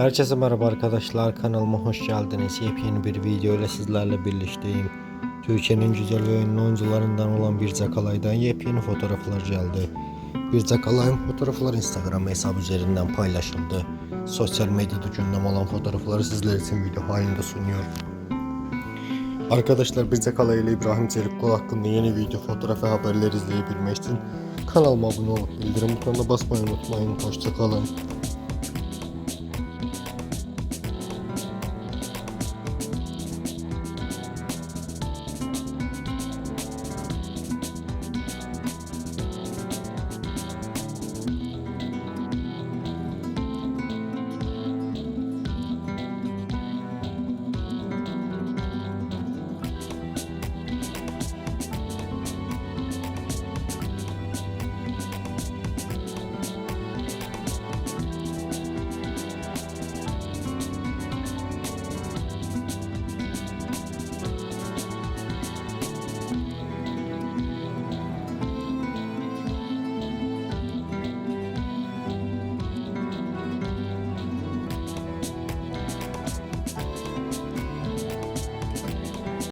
Herkese merhaba arkadaşlar kanalıma hoş geldiniz. Yepyeni bir video ile sizlerle birlikteyim. Türkiye'nin güzel ve ünlü oyuncularından olan bir Zakalay'dan yepyeni fotoğraflar geldi. Bir Zakalay'ın fotoğrafları Instagram hesabı üzerinden paylaşıldı. Sosyal medyada gündem olan fotoğrafları sizler için video halinde sunuyor. Arkadaşlar bir Zakalay ile İbrahim Çelikkol hakkında yeni video, fotoğraf ve haberler izleyebilmek için kanalıma abone olup bildirim butonuna basmayı unutmayın. Hoşçakalın.